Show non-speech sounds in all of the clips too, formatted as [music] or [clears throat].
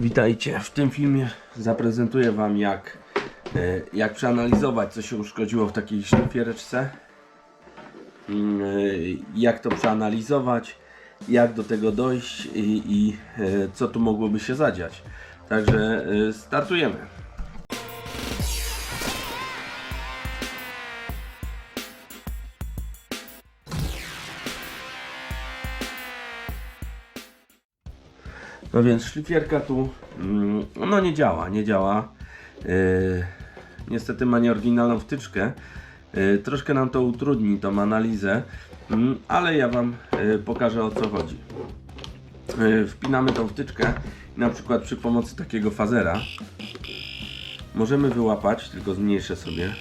Witajcie. W tym filmie zaprezentuję Wam jak, e, jak przeanalizować co się uszkodziło w takiej szlifiereczce. Mm, e, Jak to przeanalizować, jak do tego dojść i, i e, co tu mogłoby się zadziać. Także startujemy. No więc szlifierka tu mm, no nie działa, nie działa. Yy, niestety ma nieoryginalną wtyczkę. Yy, troszkę nam to utrudni tą analizę, mm, ale ja Wam yy, pokażę o co chodzi. Wpinamy tą wtyczkę i na przykład przy pomocy takiego fazera możemy wyłapać, tylko zmniejszę sobie.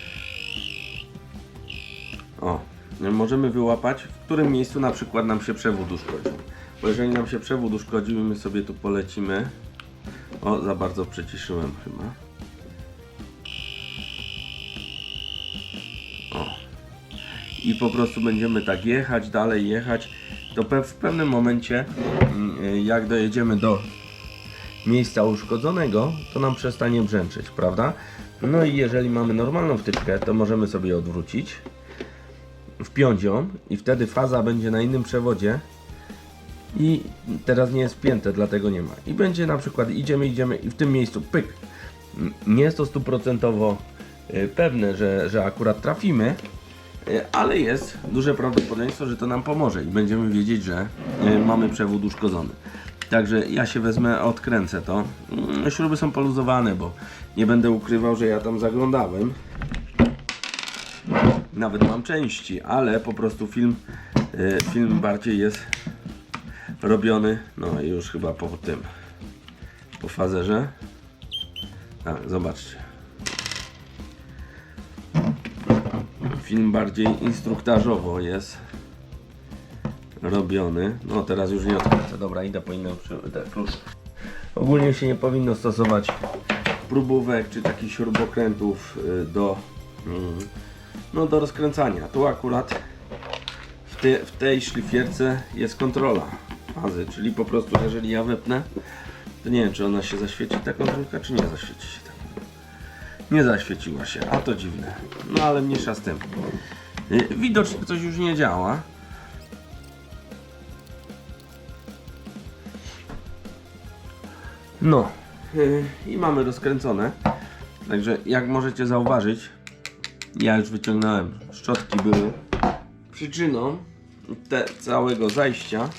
O, możemy wyłapać, w którym miejscu na przykład nam się przewód uszkodził. Bo jeżeli nam się przewód uszkodził my sobie tu polecimy. O, za bardzo przyciszyłem chyba. O. I po prostu będziemy tak jechać, dalej jechać. To pe w pewnym momencie, mm, y, jak dojedziemy do miejsca uszkodzonego, to nam przestanie brzęczeć, prawda? No i jeżeli mamy normalną wtyczkę, to możemy sobie odwrócić, wpiąć ją i wtedy faza będzie na innym przewodzie i teraz nie jest wpięte, dlatego nie ma. I będzie na przykład idziemy, idziemy i w tym miejscu pyk. Nie jest to stuprocentowo y, pewne, że, że akurat trafimy, y, ale jest duże prawdopodobieństwo, że to nam pomoże i będziemy wiedzieć, że y, mamy przewód uszkodzony. Także ja się wezmę, odkręcę to. Mm, Śruby są poluzowane, bo nie będę ukrywał, że ja tam zaglądałem. Nawet mam części, ale po prostu film, film bardziej jest robiony, no i już chyba po tym, po fazerze. Zobaczcie. Film bardziej instruktażowo jest robiony. No teraz już nie odkręcę. Dobra, idę po inną klucze. Ogólnie się nie powinno stosować próbówek czy takich śrubokrętów y, do, mm, no, do rozkręcania. Tu akurat w, te, w tej szlifierce jest kontrola fazy, czyli po prostu jeżeli ja wepnę, to nie wiem czy ona się zaświeci ta kontrolka, czy nie zaświeci się ta Nie zaświeciła się, a to dziwne. No ale mniejsza z tym. Y, Widocznie coś już nie działa. No y, i mamy rozkręcone. Także jak możecie zauważyć, ja już wyciągnąłem, szczotki były przyczyną te, całego zajścia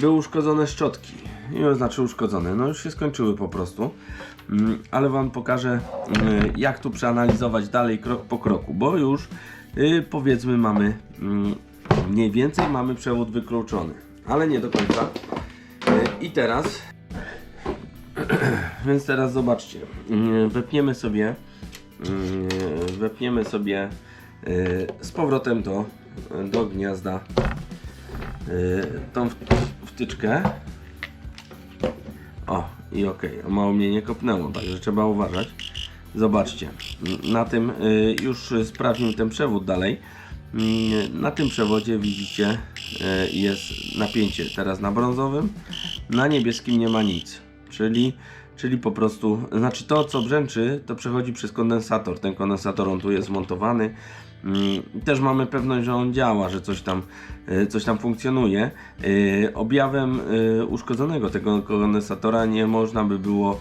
były uszkodzone szczotki. Nie znaczy uszkodzone, no już się skończyły po prostu. Mm, Ale Wam pokażę, y, jak tu przeanalizować dalej krok po kroku, bo już y, powiedzmy mamy mm, mniej więcej mamy przewód wykluczony, ale nie do końca. Y, I teraz, [clears throat] więc teraz zobaczcie, wepniemy sobie, wepniemy sobie y, z powrotem do, do gniazda tą wtyczkę. O, i okej, mało mnie nie kopnęło, także trzeba uważać. Zobaczcie, na tym y, już sprawdźmy ten przewód dalej. Mm, Na tym przewodzie widzicie y, jest napięcie teraz na brązowym, na niebieskim nie ma nic, czyli, czyli po prostu, znaczy to co brzęczy to przechodzi przez kondensator, ten kondensator on tu jest zmontowany, Mm, Też mamy pewność, że on działa, że coś tam, y, coś tam funkcjonuje. Y, Objawem y, uszkodzonego tego kondensatora nie można by było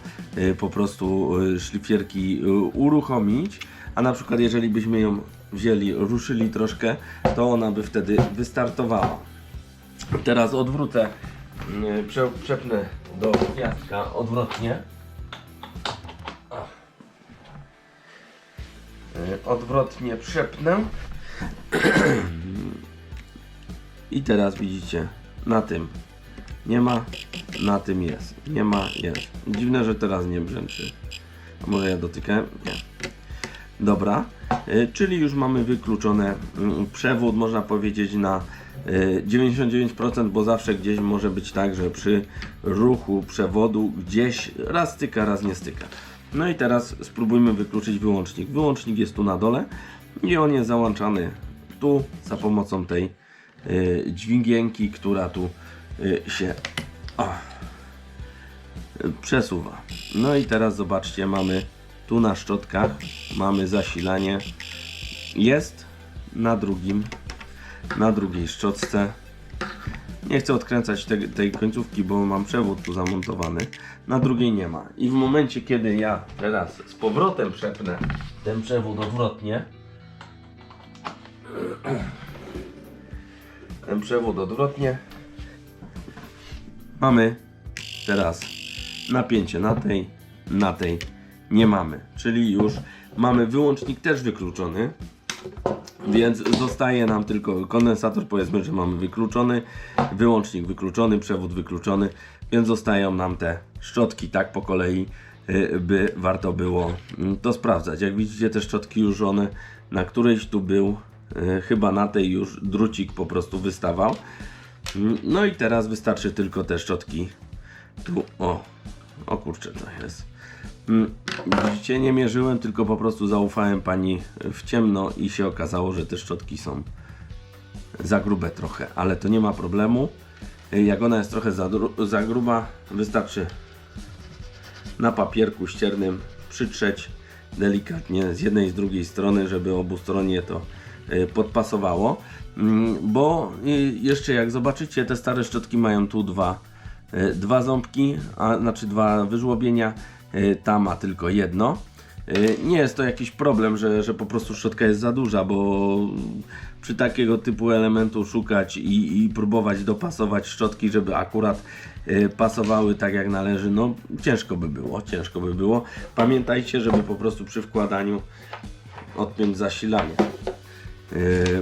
po prostu szlifierki uruchomić, a na przykład jeżeli byśmy ją wzięli, ruszyli troszkę, to ona by wtedy wystartowała. Teraz odwrócę, prze, przepnę do gwiazdka odwrotnie. Odwrotnie przepnę. I teraz widzicie, na tym nie ma, na tym jest. Nie ma, jest. Dziwne, że teraz nie brzęczy. A może ja dotykałem? Nie. Dobra, y, czyli już mamy wykluczone mm, przewód, można powiedzieć na y, 99%, bo zawsze gdzieś może być tak, że przy ruchu przewodu gdzieś raz styka, raz nie styka. No i teraz spróbujmy wykluczyć wyłącznik. Wyłącznik jest tu na dole i on jest załączany tu za pomocą tej y, dźwigienki, która tu y, się o, przesuwa. No i teraz zobaczcie, mamy tu na szczotkach, mamy zasilanie. Jest na drugim, na drugiej szczotce. Nie chcę odkręcać te, tej końcówki, bo mam przewód tu zamontowany. Na drugiej nie ma. I w momencie, kiedy ja teraz z powrotem przepnę ten przewód odwrotnie, [clears throat] ten przewód odwrotnie, mamy teraz napięcie na tej, na tej nie mamy. Czyli już mamy wyłącznik też wykluczony. Więc zostaje nam tylko kondensator, powiedzmy, że mamy wykluczony, wyłącznik wykluczony, przewód wykluczony, więc zostają nam te szczotki tak po kolei, y, by warto było mm, to sprawdzać. Jak widzicie te szczotki już one na którejś tu był, y, chyba na tej już drucik po prostu wystawał. Mm, No i teraz wystarczy tylko te szczotki tu, o, o kurczę to jest. Widzicie, nie mierzyłem, tylko po prostu zaufałem pani w ciemno i się okazało, że te szczotki są za grube trochę, ale to nie ma problemu. Jak ona jest trochę za, za gruba, wystarczy na papierku ściernym przytrzeć delikatnie z jednej i z drugiej strony, żeby obustronnie to y, podpasowało. Mm, Bo y, jeszcze jak zobaczycie, te stare szczotki mają tu dwa, y, dwa ząbki, a znaczy dwa wyżłobienia. Y, Ta ma tylko jedno. Y, Nie jest to jakiś problem, że, że po prostu szczotka jest za duża, bo przy takiego typu elementu szukać i, i próbować dopasować szczotki, żeby akurat y, pasowały tak jak należy, no ciężko by było, ciężko by było. Pamiętajcie, żeby po prostu przy wkładaniu odpiąć zasilanie.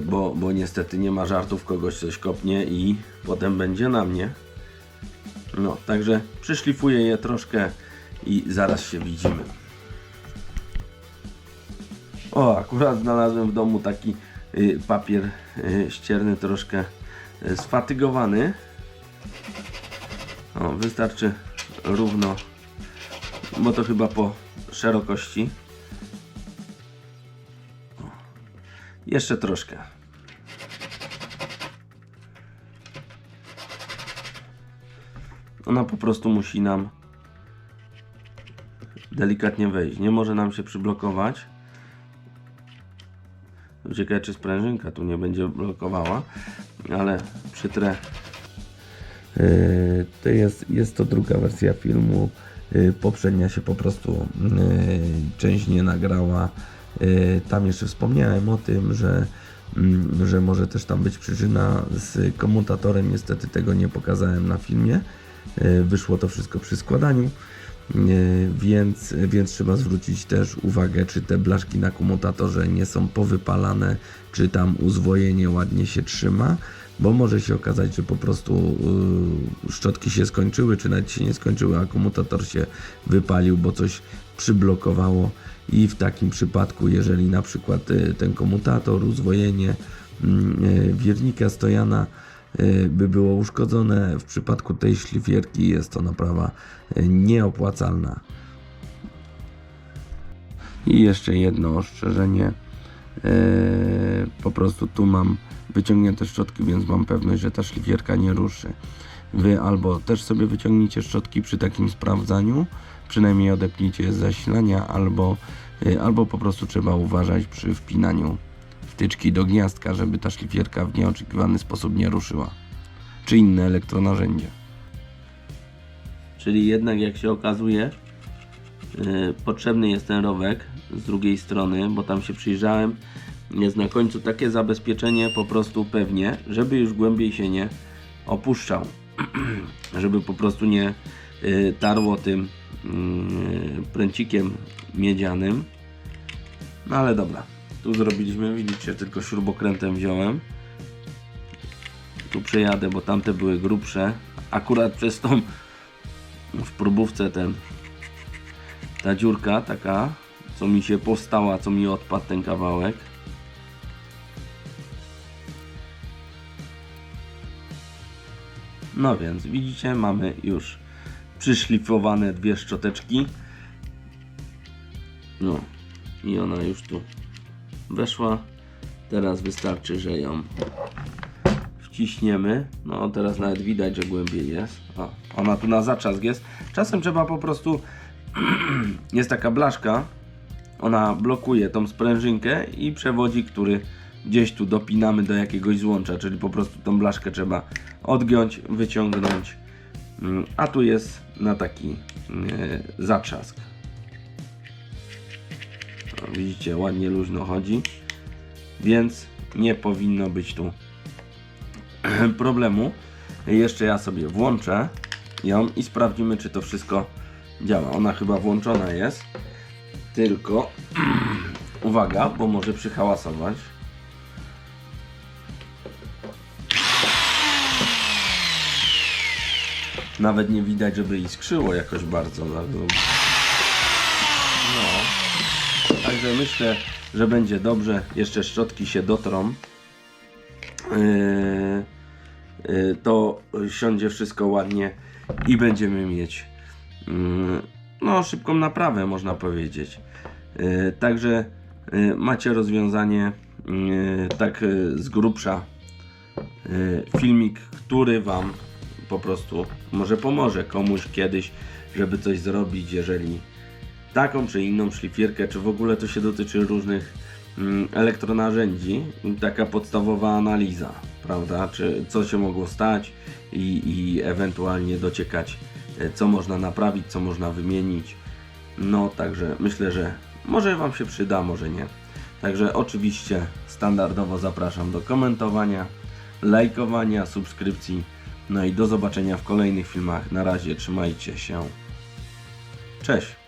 Bo, bo niestety nie ma żartów, kogoś coś kopnie i potem będzie na mnie. No, także przyszlifuję je troszkę i zaraz się widzimy. O, akurat znalazłem w domu taki y, papier y, ścierny, troszkę y, sfatygowany. O, wystarczy równo, bo to chyba po szerokości. Jeszcze troszkę. Ona po prostu musi nam delikatnie wejść. Nie może nam się przyblokować. Ciekawe, czy sprężynka tu nie będzie blokowała, ale przytrę. Yy, To jest, jest to druga wersja filmu. Yy, Poprzednia się po prostu yy, część nie nagrała. Tam jeszcze wspomniałem o tym, że, mm, że może też tam być przyczyna z komutatorem. Niestety tego nie pokazałem na filmie. Wyszło to wszystko przy składaniu. Więc, więc trzeba zwrócić też uwagę, czy te blaszki na komutatorze nie są powypalane, czy tam uzwojenie ładnie się trzyma bo może się okazać, że po prostu yy, szczotki się skończyły, czy nawet się nie skończyły, a komutator się wypalił, bo coś przyblokowało. I w takim przypadku, jeżeli na przykład yy, ten komutator, uzwojenie yy, wiernika stojana by było uszkodzone, w przypadku tej szlifierki jest to naprawa yy, nieopłacalna. I jeszcze jedno ostrzeżenie. Eee, po prostu tu mam wyciągnięte szczotki, więc mam pewność, że ta szlifierka nie ruszy. Wy albo też sobie wyciągnijcie szczotki przy takim sprawdzaniu, przynajmniej odepnijcie je z zasilania, albo, albo po prostu trzeba uważać przy wpinaniu wtyczki do gniazdka, żeby ta szlifierka w nieoczekiwany sposób nie ruszyła. Czy inne elektronarzędzie. Czyli jednak jak się okazuje, Yy, potrzebny jest ten rowek z drugiej strony, bo tam się przyjrzałem. Jest na końcu takie zabezpieczenie po prostu pewnie, żeby już głębiej się nie opuszczał. [clears throat] żeby po prostu nie yy, tarło tym yy, pręcikiem miedzianym. No ale dobra, tu zrobiliśmy, widzicie, tylko śrubokrętem wziąłem. Tu przejadę, bo tamte były grubsze. Akurat przez tą w próbówce ten ta dziurka taka, co mi się powstała, co mi odpadł ten kawałek. No więc widzicie, mamy już przyszlifowane dwie szczoteczki. No i ona już tu weszła. Teraz wystarczy, że ją ciśniemy. No teraz nawet widać, że głębiej jest. O, ona tu na zaczask jest. Czasem trzeba po prostu [clears throat] jest taka blaszka, ona blokuje tą sprężynkę i przewodzik, który gdzieś tu dopinamy do jakiegoś złącza, czyli po prostu tą blaszkę trzeba odgiąć, wyciągnąć, Mm, a tu jest na taki mm, zatrzask. O, widzicie, ładnie luźno chodzi, więc nie powinno być tu [clears throat] problemu. Jeszcze ja sobie włączę ją i sprawdzimy, czy to wszystko działa. Ona chyba włączona jest, tylko [clears throat] uwaga, bo może przyhałasować. Nawet nie widać, żeby iskrzyło jakoś bardzo. bardzo. Także myślę, że będzie dobrze. Jeszcze szczotki się dotrą. Yy, yy, to siądzie wszystko ładnie i będziemy mieć yy, no, szybką naprawę, można powiedzieć. Także macie rozwiązanie tak z grubsza filmik, który Wam po prostu może pomoże komuś kiedyś, żeby coś zrobić, jeżeli taką czy inną szlifierkę, czy w ogóle to się dotyczy różnych mm, elektronarzędzi, taka podstawowa analiza, prawda, czy co się mogło stać i, i ewentualnie dociekać, e, co można naprawić, co można wymienić. No, także myślę, że może Wam się przyda, może nie. Także oczywiście standardowo zapraszam do komentowania, lajkowania, subskrypcji. No i do zobaczenia w kolejnych filmach. Na razie trzymajcie się. Cześć.